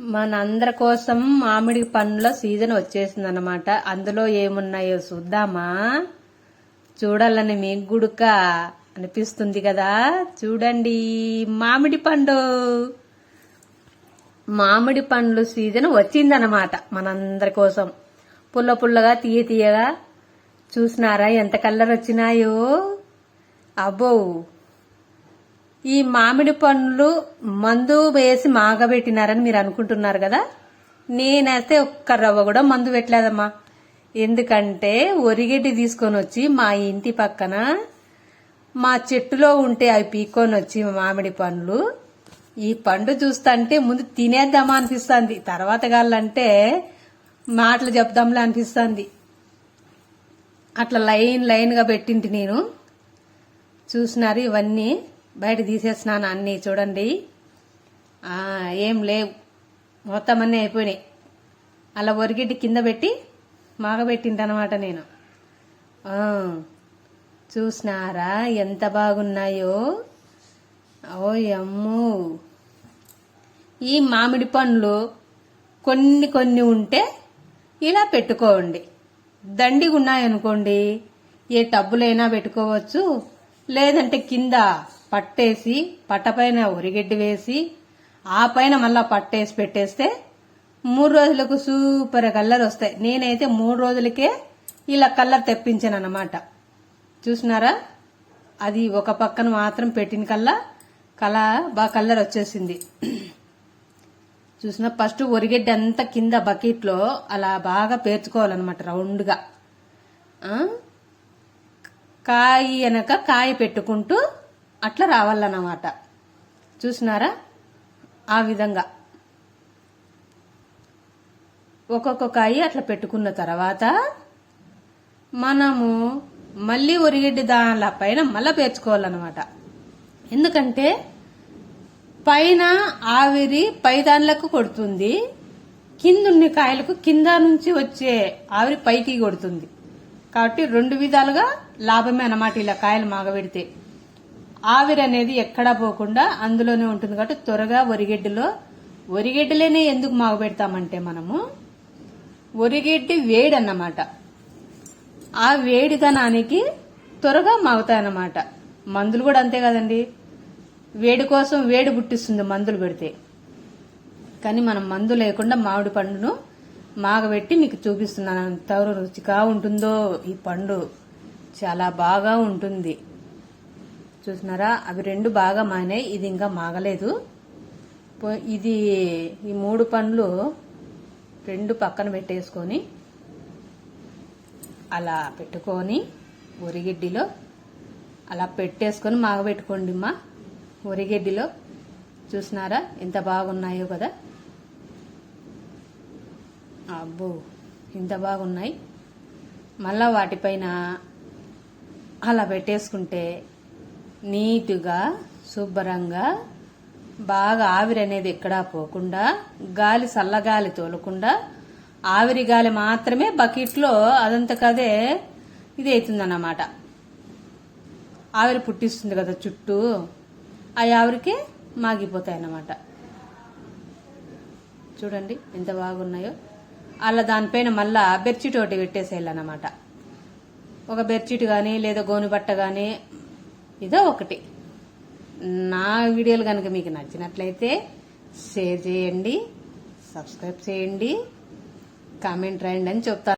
మనందరి కోసం మామిడి పండ్ల సీజన్ వచ్చేసింది అనమాట అందులో ఏమున్నాయో చూద్దామా? చూడాలని మీకు గుడుక అనిపిస్తుంది కదా? చూడండి మామిడి పండు. మామిడి పండ్లు సీజన్ వచ్చిందనమాట మనందరి కోసం. పుల్ల పుల్లగా తీయ తీయగా. చూసినారా ఎంత కలర్ వచ్చినాయో? అబ్బో ఈ మామిడి పండ్లు మందు వేసి మాగబెట్టినారని మీరు అనుకుంటున్నారు కదా? నేనైతే ఒక్క రవ్వ కూడా మందు పెట్టలేదమ్మా. ఎందుకంటే ఒరిగడ్డి తీసుకొని వచ్చి మా ఇంటి పక్కన మా చెట్టులో ఉంటే అవి పీక్కొని వచ్చి మామిడి పండ్లు. ఈ పండు చూస్తుంటే ముందు తినేద్దామా అనిపిస్తుంది. తర్వాత గాలంటే మాటలు చెప్దాంలే అనిపిస్తుంది. అట్లా లైన్ లైన్గా పెట్టింటి నేను. చూసినారు ఇవన్నీ. బయట తీసేసినాను అన్నీ చూడండి. ఏం లేవు. మొత్తం అన్నీ అయిపోయినాయి. అలా ఒరిగిడ్డి కింద పెట్టి మాగబెట్టింటనమాట నేను. చూసినారా ఎంత బాగున్నాయో? ఓ ఈ మామిడి పండ్లు కొన్ని కొన్ని ఉంటే ఇలా పెట్టుకోండి. దండిగా ఉన్నాయనుకోండి ఏ టబ్బులైనా పెట్టుకోవచ్చు. లేదంటే కింద పట్టేసి పట్టపైన ఉరిగడ్డి వేసి ఆ పైన మళ్ళా పట్టేసి పెట్టేస్తే మూడు రోజులకు సూపర్ కలర్ వస్తాయి. నేనైతే మూడు రోజులకే ఇలా కలర్ తెప్పించాను అన్నమాట చూసినారా? అది ఒక పక్కన మాత్రం పెట్టిన కల్లా కల బాగా కలర్ వచ్చేసింది. చూసిన ఫస్ట్ ఒరిగడ్డి అంతా కింద బకెట్లో అలా బాగా పేర్చుకోవాలన్నమాట రౌండ్గా. కాయి కాయ వెనక కాయ పెట్టుకుంటూ అట్లా రావాలన్నమాట. చూసినారా? ఆ విధంగా. ఒక్కొక్క కాయ అట్లా పెట్టుకున్న తర్వాత మనము మళ్ళీ ఒరిగడ్డి దానిల పైన మళ్ళా పేర్చుకోవాలన్నమాట. ఎందుకంటే పైన ఆవిరి పై దానిలకు కొడుతుంది కిందున్న కాయలకు కింద నుంచి వచ్చే ఆవిరి పైకి కొడుతుంది. కాబట్టి రెండు విధాలుగా లాభమే అన్నమాట ఇలా కాయలు మాగబెడితే. ఆవిరి అనేది ఎక్కడా పోకుండా అందులోనే ఉంటుంది కాబట్టి త్వరగా వరిగడ్డిలో వరిగడ్డలేనే ఎందుకు మాగబెడతామంటే మనము ఒరిగడ్డి వేడి అన్నమాట ఆ వేడితనానికి త్వరగా మాగుతాయన్నమాట. మందులు కూడా అంతే కదండి. వేడి కోసం వేడి పుట్టిస్తుంది మందులు పెడితే. కానీ మనం మందు లేకుండా మామిడి పండును మాగబెట్టి మీకు చూపిస్తున్నాను. ఎంత రుచిగా ఉంటుందో ఈ పండు. చాలా బాగా ఉంటుంది. చూసినారా అవి రెండు బాగా మానాయి. ఇది ఇంకా మాగలేదు. పో- ఇది ఈ మూడు పండ్లు రెండు పక్కన పెట్టేసుకొని అలా పెట్టుకొని ఒరిగిడ్డిలో అలా పెట్టేసుకొని మాగబెట్టుకోండి మా ఉరిగడ్డిలో చూసినారా ఎంత బాగున్నాయో కదా. అబ్బో ఇంత బాగున్నాయి. మళ్ళా వాటిపైన అలా పెట్టేసుకుంటే నీటుగా శుభ్రంగా బాగా ఆవిరి అనేది ఎక్కడా పోకుండా గాలి చల్లగాలి తోలకుండా ఆవిరి గాలి మాత్రమే బకెట్లో అదంతకదే ఇది అవుతుందన్నమాట ఆవిరి పుట్టిస్తుంది కదా చుట్టూ ఆ ఆవిరికి మాగిపోతాయి అన్నమాట చూడండి ఎంత బాగున్నాయో. అలా దానిపైన మళ్ళా బెడ్షీట్ ఒకటి పెట్టేసేయాలన్నమాట. ఒక బెడ్షీట్ కానీ లేదా గోనుబట్ట కానీ ఇదో ఒకటి. నా వీడియోలు కనుక మీకు నచ్చినట్లయితే షేర్ చేయండి సబ్స్క్రైబ్ చేయండి కామెంట్ రాయండి అని చెప్తాను.